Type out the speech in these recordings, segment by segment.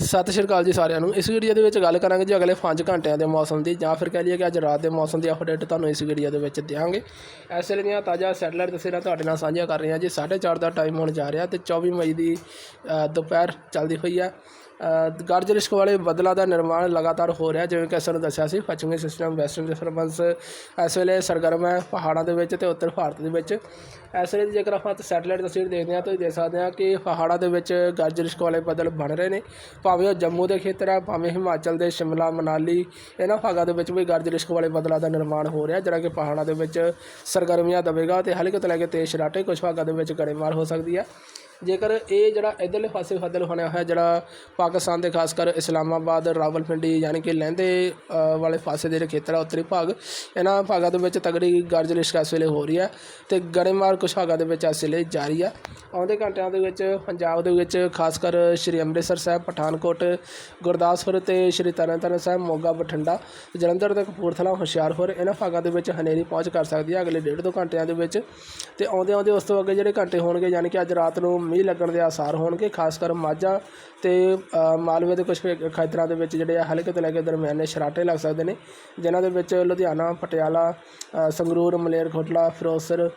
ਸਤਿ ਸ਼੍ਰੀ ਅਕਾਲ ਜੀ ਸਾਰਿਆਂ ਨੂੰ। ਇਸ ਵੀਡੀਓ ਦੇ ਵਿੱਚ ਗੱਲ ਕਰਾਂਗੇ ਜੀ ਅਗਲੇ 5 ਘੰਟਿਆਂ ਦੇ ਮੌਸਮ ਦੀ, ਜਾਂ ਫਿਰ ਕਹਿ ਲਈਏ ਕਿ ਅੱਜ ਰਾਤ ਦੇ ਮੌਸਮ ਦੀ ਅਪਡੇਟ ਤੁਹਾਨੂੰ ਇਸ ਵੀਡੀਓ ਦੇ ਵਿੱਚ ਦਿਆਂਗੇ। ਇਸ ਵੇਲੇ ਦੀਆਂ ਤਾਜ਼ਾ ਸੈਟਲਾਈਟ ਤਸਵੀਰਾਂ ਤੁਹਾਡੇ ਨਾਲ ਸਾਂਝੀਆਂ ਕਰ ਰਹੇ ਹਾਂ ਜੀ। 4:30 ਦਾ ਟਾਈਮ ਹੋਣ ਜਾ ਰਿਹਾ ਤੇ 24 ਮਈ ਦੀ ਦੁਪਹਿਰ ਚੱਲਦੀ ਹੋਈ ਹੈ। ਗਰਜ ਰਿਸ਼ਕ ਵਾਲੇ ਬੱਦਲਾਂ ਦਾ ਨਿਰਮਾਣ ਲਗਾਤਾਰ ਹੋ ਰਿਹਾ, ਜਿਵੇਂ ਕਿ ਅਸੀਂ ਦੱਸਿਆ ਸੀ, ਪੱਛਮੀ ਸਿਸਟਮ, ਵੈਸਟਰਨ ਡਿਸਟਰਬੈਂਸ ਇਸ ਵੇਲੇ ਸਰਗਰਮ ਹੈ ਪਹਾੜਾਂ ਦੇ ਵਿੱਚ ਤੇ ਉੱਤਰ ਭਾਰਤ ਦੇ ਵਿੱਚ। ਇਸ ਵੇਲੇ ਦੀ ਜੇਕਰ ਆਪਾਂ ਸੈਟੇਲਾਈਟ ਤਸਵੀਰ ਦੇਖਦੇ ਹਾਂ ਤਾਂ ਦੇਖ ਸਕਦੇ ਹਾਂ ਕਿ ਪਹਾੜਾਂ ਦੇ ਵਿੱਚ ਗਰਜ ਰਿਸ਼ਕ ਵਾਲੇ ਬੱਦਲ ਬਣ ਰਹੇ ਨੇ। ਭਾਵੇਂ ਉਹ ਜੰਮੂ ਦੇ ਖੇਤਰ ਹੈ ਭਾਵੇਂ ਹਿਮਾਚਲ ਦੇ, ਸ਼ਿਮਲਾ, ਮਨਾਲੀ, ਇਹਨਾਂ ਭਾਗਾਂ ਦੇ ਵਿੱਚ ਵੀ ਗਰਜ ਰਿਸ਼ਕ ਵਾਲੇ ਬੱਦਲਾਂ ਦਾ ਨਿਰਮਾਣ ਹੋ ਰਿਹਾ, ਜਿਹੜਾ ਕਿ ਪਹਾੜਾਂ ਦੇ ਵਿੱਚ ਸਰਗਰਮੀਆਂ ਦਵੇਗਾ ਤੇ ਹਲਕੇ ਤੋਂ ਲੈ ਕੇ ਤੇਜ਼ ਸ਼ਰਾਟੇ ਕੁਝ ਭਾਗਾਂ ਦੇ ਵਿੱਚ ਗੜੇਮਾਰ ਹੋ ਸਕਦੀ ਹੈ ਜੇਕਰ ਇਹ ਜਿਹੜਾ ਇਧਰਲੇ ਪਾਸੇ ਬੱਦਲ ਬਣਿਆ ਹੋਇਆ ਜਿਹੜਾ ਪਾਕਿਸਤਾਨ ਦੇ ਖਾਸ ਕਰ ਇਸਲਾਮਾਬਾਦ, ਰਾਵਲਪਿੰਡੀ ਯਾਨੀ ਕਿ ਲਹਿੰਦੇ ਵਾਲੇ ਪਾਸੇ ਦੇ ਜਿਹੜੇ ਖੇਤਰ ਆ, ਉੱਤਰੀ ਭਾਗ, ਇਹਨਾਂ ਭਾਗਾਂ ਦੇ ਵਿੱਚ ਤਗੜੀ ਗਰਜ ਲਿਸ਼ਕ ਇਸ ਵੇਲੇ ਹੋ ਰਹੀ ਹੈ ਤੇ ਗੜੇਮਾਰ ਕੁਛ ਭਾਗਾਂ ਦੇ ਵਿੱਚ ਇਸ ਵੇਲੇ ਜਾਰੀ ਆ। ਆਉਂਦੇ ਘੰਟਿਆਂ ਦੇ ਵਿੱਚ ਪੰਜਾਬ ਦੇ ਵਿੱਚ ਖਾਸ ਕਰ ਸ਼੍ਰੀ ਅੰਮ੍ਰਿਤਸਰ ਸਾਹਿਬ, ਪਠਾਨਕੋਟ, ਗੁਰਦਾਸਪੁਰ ਤੇ ਸ਼੍ਰੀ ਤਰਨਤਾਰਨ ਸਾਹਿਬ, ਮੋਗਾ, ਬਠਿੰਡਾ, ਜਲੰਧਰ ਤੇ ਕਪੂਰਥਲਾ, ਹੁਸ਼ਿਆਰਪੁਰ, ਇਹਨਾਂ ਭਾਗਾਂ ਦੇ ਵਿੱਚ ਹਨੇਰੀ ਪਹੁੰਚ ਕਰ ਸਕਦੀ ਹੈ ਅਗਲੇ ਡੇਢ ਦੋ ਘੰਟਿਆਂ ਦੇ ਵਿੱਚ। ਤੇ ਆਉਂਦੇ ਆਉਂਦੇ ਉਸ ਤੋਂ ਅੱਗੇ ਜਿਹੜੇ ਘੰਟੇ ਹੋਣਗੇ, ਯਾਨੀ ਕਿ ਅੱਜ ਰਾਤ ਨੂੰ ਮੀਂਹ ਲੱਗਣ ਦੇ ਆਸਾਰ ਹੋਣਗੇ ਖਾਸ ਕਰ ਮਾਝਾ ਤੇ ਮਾਲਵੇ ਦੇ ਕੁਝ ਖੇਤਰਾਂ ਦੇ ਵਿੱਚ ਜਿਹੜੇ ਆ ਹਲਕੇ ਤੋਂ ਲੈ ਕੇ ਦਰਮਿਆਨੇ ਸ਼ਰਾਟੇ ਲੱਗ ਸਕਦੇ ਨੇ ਜਿਨ੍ਹਾਂ ਦੇ ਵਿੱਚ ਲੁਧਿਆਣਾ ਪਟਿਆਲਾ ਸੰਗਰੂਰ ਮਲੇਰਕੋਟਲਾ ਫਿਰੋਜ਼ਪੁਰ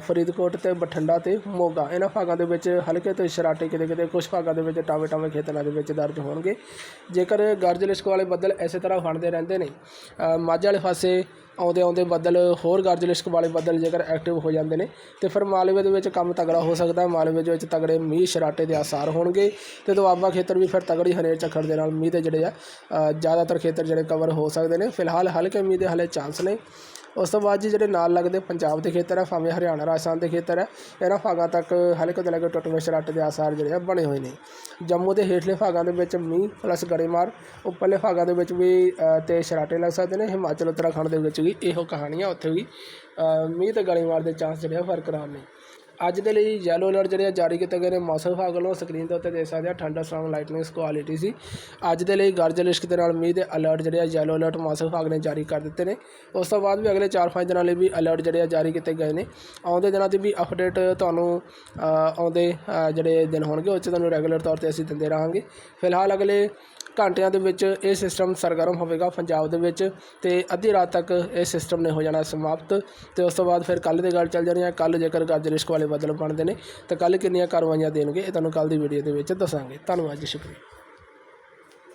ਫਰੀਦਕੋਟ ਤੇ ਬਠਿੰਡਾ ਤੇ ਮੋਗਾ ਇਹਨਾਂ ਭਾਗਾਂ ਦੇ ਵਿੱਚ ਹਲਕੇ ਤੋਂ ਸ਼ਰਾਟੇ ਕਿਤੇ ਕਿਤੇ ਕੁਝ ਭਾਗਾਂ ਦੇ ਵਿੱਚ ਟਾਵੇਂ ਟਾਵੇਂ ਖੇਤਰਾਂ ਦੇ ਵਿੱਚ ਦਰਜ ਹੋਣਗੇ। ਜੇਕਰ ਗਰਜ ਲਿਸ਼ਕ ਵਾਲੇ ਬੱਦਲ ਇਸੇ ਤਰ੍ਹਾਂ ਬਣਦੇ ਰਹਿੰਦੇ ਨੇ ਅ, ਮਾਝੇ ਵਾਲੇ ਪਾਸੇ ਆਉਂਦੇ ਆਉਂਦੇ ਬੱਦਲ ਹੋਰ ਗਰਜ ਲਿਸ਼ਕ ਵਾਲੇ ਬੱਦਲ ਜੇਕਰ ਐਕਟਿਵ ਹੋ ਜਾਂਦੇ ਨੇ ਤੇ ਫਿਰ ਮਾਲਵੇ ਦੇ ਵਿੱਚ ਕੰਮ ਤਗੜਾ ਹੋ ਸਕਦਾ ਮਾਲਵੇ ਦੇ ਵਿੱਚ ਤਗੜੇ ਮੀਂਹ ਸ਼ਰਾਟੇ ਦੇ ਆਸਾਰ ਹੋਣਗੇ ਤੇ ਦੁਆਬਾ ਖੇਤਰ ਵੀ ਫਿਰ ਤਗੜੀ ਹਨੇਰ ਝੱਖੜ ਦੇ ਨਾਲ ਮੀਂਹ ਦੇ ਜਿਹੜੇ ਆ ਜ਼ਿਆਦਾਤਰ ਖੇਤਰ ਜਿਹੜੇ ਕਵਰ ਹੋ ਸਕਦੇ ਨੇ। ਫਿਲਹਾਲ ਹਲਕੇ ਮੀਂਹ ਦੇ ਹਲੇ ਚਾਂਸ ਨੇ। ਉਸ ਤੋਂ ਬਾਅਦ ਜੀ ਜਿਹੜੇ ਨਾਲ ਲੱਗਦੇ ਪੰਜਾਬ ਦੇ ਖੇਤਰ ਹੈ ਭਾਵੇਂ ਹਰਿਆਣਾ ਰਾਜਸਥਾਨ ਦੇ ਖੇਤਰ ਹੈ ਇਹਨਾਂ ਭਾਗਾਂ ਤੱਕ ਹਲਕੇ ਤੋਂ ਲੈ ਕੇ ਟੁੱਟਵੇਂ ਸ਼ਰਾਟੇ ਦੇ ਆਸਾਰ ਜਿਹੜੇ ਆ ਬਣੇ ਹੋਏ ਨੇ। ਜੰਮੂ ਦੇ ਹੇਠਲੇ ਭਾਗਾਂ ਦੇ ਵਿੱਚ ਮੀਂਹ ਪਲੱਸ ਗੜੇਮਾਰ ਉੱਪਰਲੇ ਭਾਗਾਂ ਦੇ ਵਿੱਚ ਵੀ ਅ, ਸ਼ਰਾਟੇ ਲੱਗ ਸਕਦੇ ਨੇ। ਹਿਮਾਚਲ ਉੱਤਰਾਖੰਡ ਦੇ ਵਿੱਚ ਵੀ ਇਹੋ ਕਹਾਣੀਆਂ ਉੱਥੇ ਵੀ ਮੀਂਹ ਤੇ ਗੜੇਮਾਰ ਦੇ ਚਾਂਸ ਜਿਹੜੇ ਆ ਬਰਕਰਾਰ ਨੇ। ਅੱਜ ਦੇ ਲਈ ਯੈਲੋ ਅਲਰਟ ਜਿਹੜੇ ਆ ਜਾਰੀ ਕੀਤੇ ਗਏ ਨੇ। ਮੌਸਮ ਵਿਭਾਗ ਵੱਲੋਂ ਸਕਰੀਨ ਦੇ ਉੱਤੇ ਦੇਖ ਸਕਦੇ ਆ, ਠੰਡਾ ਸਟਰੋਂਗ ਲਾਈਟਨਿੰਗ ਕੁਆਲਿਟੀ ਸੀ। ਅੱਜ ਦੇ ਲਈ ਗਰਜਲ ਲਿਸ਼ਕ ਦੇ ਨਾਲ ਮੀਂਹ ਦੇ ਅਲਰਟ ਜਿਹੜੇ ਆ ਯੈਲੋ ਅਲਰਟ ਮੌਸਮ ਵਿਭਾਗ ਨੇ ਜਾਰੀ ਕਰ ਦਿੱਤੇ ਨੇ। ਉਸ ਤੋਂ ਬਾਅਦ ਵੀ ਅਗਲੇ 4-5 ਦਿਨਾਂ ਲਈ ਵੀ ਅਲਰਟ ਜਿਹੜੇ ਆ ਜਾਰੀ ਕੀਤੇ ਗਏ ਨੇ। ਆਉਂਦੇ ਦਿਨਾਂ 'ਤੇ ਵੀ ਅਪਡੇਟ ਤੁਹਾਨੂੰ ਆਉਂਦੇ ਜਿਹੜੇ ਦਿਨ ਹੋਣਗੇ, ਉਹ 'ਚ ਤੁਹਾਨੂੰ ਰੈਗੂਲਰ ਤੌਰ ਤੇ ਅਸੀਂ ਦਿੰਦੇ ਰਹਾਂਗੇ। ਫਿਲਹਾਲ ਅਗਲੇ ਘੰਟਿਆਂ ਦੇ ਵਿੱਚ ਇਹ ਸਿਸਟਮ ਸਰਗਰਮ ਹੋਵੇਗਾ ਪੰਜਾਬ ਦੇ ਵਿੱਚ ਤੇ ਅੱਧੀ ਰਾਤ ਤੱਕ ਇਹ ਸਿਸਟਮ ਨੇ ਹੋ ਜਾਣਾ ਸਮਾਪਤ ਤੇ ਉਸ ਤੋਂ ਬਾਅਦ ਫਿਰ ਕੱਲ ਦੀ ਗੱਲ ਚੱਲ ਜਾਣੀ ਹੈ। ਕੱਲ ਜੇਕਰ ਗਰਜ ਰਿਸ਼ਕ ਵਾਲੇ ਬੱਦਲ ਬਣਦੇ ਨੇ। ਤਾਂ ਕੱਲ੍ਹ ਕਿੰਨੀਆਂ ਕਾਰਵਾਈਆਂ ਦੇਣਗੇ, ਇਹ ਤੁਹਾਨੂੰ ਕੱਲ੍ਹ ਦੀ ਵੀਡੀਓ ਦੇ ਵਿੱਚ ਦੱਸਾਂਗੇ। ਧੰਨਵਾਦ ਜੀ, ਸ਼ੁਕਰੀਆ।